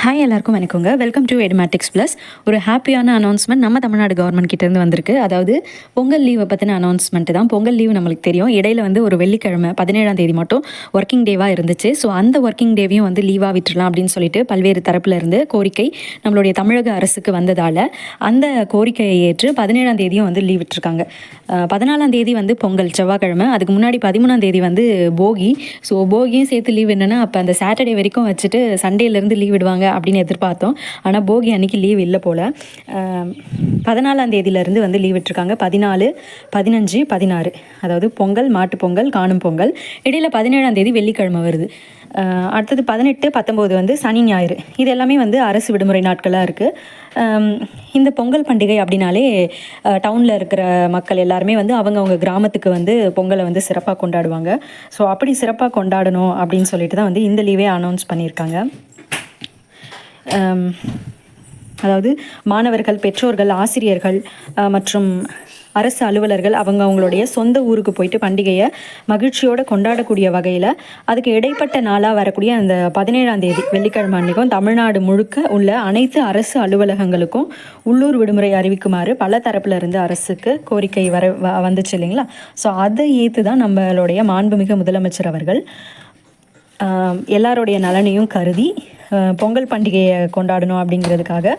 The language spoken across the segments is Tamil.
ஹாய் எல்லாருக்கும் வணக்கங்க. வெல்கம் டு எட்மேட்டிக்ஸ் ப்ளஸ் ஒரு ஹாப்பியான அனௌன்ஸ்மெண்ட் நம்ம தமிழ்நாடு கவர்மெண்ட் கிட்டேருந்து வந்திருக்கு. அதாவது பொங்கல் லீவை பற்றின அனௌன்ஸ்மெண்ட் தான். பொங்கல் லீவ் நம்மளுக்கு தெரியும். இடையில வந்து ஒரு வெள்ளிக்கிழமை பதினேழாம் தேதி மட்டும் ஒர்க்கிங் டேவாக இருந்துச்சு. ஸோ அந்த ஒர்க்கிங் டேவையும் வந்து லீவாக விட்டுறலாம் அப்படின்னு சொல்லிட்டு பல்வேறு தரப்புலேருந்து கோரிக்கை நம்மளுடைய தமிழக அரசுக்கு வந்ததால் அந்த கோரிக்கையை ஏற்று பதினேழாம் தேதியும் வந்து லீவ் விட்டுருக்காங்க. பதினாலாம் தேதி வந்து பொங்கல் செவ்வாய்க்கிழமை. அதுக்கு முன்னாடி பதிமூணாம் தேதி வந்து போகி. ஸோ போகியும் சேர்த்து லீவ் என்னென்னா அப்போ அந்த சாட்டர்டே வரைக்கும் வச்சுட்டு சண்டேலேருந்து லீவ் விடுவாங்க. அப்படின்னு எதிர்பார்த்தோம். ஆனால் போகி அன்னைக்கு லீவ் இல்லை போல். பதினாலாம் தேதியிலேருந்து வந்து லீவ் விட்டுருக்காங்க. பதினாலு பதினஞ்சு பதினாறு. அதாவது பொங்கல் மாட்டுப் பொங்கல் காணும் பொங்கல். இடையில் பதினேழாம் தேதி வெள்ளிக்கிழமை வருது. அடுத்தது பதினெட்டு பத்தொம்போது வந்து சனி ஞாயிறு. இது எல்லாமே வந்து அரசு விடுமுறை நாட்களாக இருக்குது இந்த பொங்கல் பண்டிகை அப்படின்னாலே டவுனில் இருக்கிற மக்கள் எல்லாருமே வந்து அவங்கவுங்க கிராமத்துக்கு வந்து பொங்கலை வந்து சிறப்பாக கொண்டாடுவாங்க. ஸோ அப்படி சிறப்பாக கொண்டாடணும் அப்படின்னு சொல்லிட்டு தான் வந்து இந்த லீவே அனௌன்ஸ் பண்ணியிருக்காங்க. அதாவது மாணவர்கள் பெற்றோர்கள் ஆசிரியர்கள் மற்றும் அரசு அலுவலர்கள் அவங்க அவங்களுடைய சொந்த ஊருக்கு போயிட்டு பண்டிகையை மகிழ்ச்சியோடு கொண்டாடக்கூடிய வகையில் அதுக்கு இடைப்பட்ட நாளாக வரக்கூடிய அந்த பதினேழாம் தேதி வெள்ளிக்கிழமை அன்றைக்கும் தமிழ்நாடு முழுக்க உள்ள அனைத்து அரசு அலுவலகங்களுக்கும் உள்ளூர் விடுமுறை அறிவிக்குமாறு பல தரப்பில் இருந்து அரசுக்கு கோரிக்கை வர வ- வந்துச்சு இல்லைங்களா? ஸோ அதை ஏற்று தான் நம்மளுடைய மாண்புமிகு முதலமைச்சர் அவர்கள் எல்லாருடைய நலனையும் கருதி பொங்கல் பண்டிகையை கொண்டாடணும் அப்படிங்கிறதுக்காக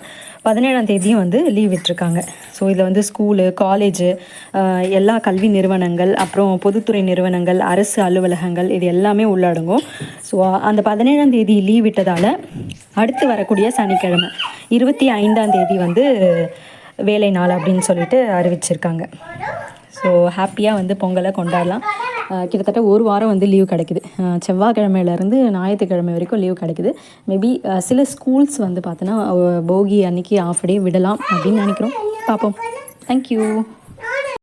பதினேழாம் தேதியும் வந்து லீவ் விட்டுருக்காங்க. ஸோ இதில் வந்து ஸ்கூலு காலேஜு எல்லா கல்வி நிறுவனங்கள் அப்புறம் பொதுத்துறை நிறுவனங்கள் அரசு அலுவலகங்கள் இது எல்லாமே உள்ளடங்கும். ஸோ அந்த பதினேழாம் தேதி லீவ் விட்டதால் அடுத்து வரக்கூடிய சனிக்கிழமை இருபத்தி ஐந்தாம் தேதி வந்து வேலை நாள் அப்படின்னு சொல்லிட்டு அறிவிச்சிருக்காங்க. ஸோ ஹாப்பியாக வந்து பொங்கலை கொண்டாடலாம். கிட்டத்தட்ட ஒரு வாரம் வந்து லீவ் கிடைக்குது. செவ்வாய்க்கிழமையிலேருந்து ஞாயிற்றுக்கிழமை வரைக்கும் லீவ் கிடைக்குது. மேபி சில ஸ்கூல்ஸ் வந்து பார்த்தோன்னா போகி அன்னைக்கு ஆஃப் டே விடலாம் அப்படின்னு நினைக்கிறோம். பார்ப்போம். தேங்க்யூ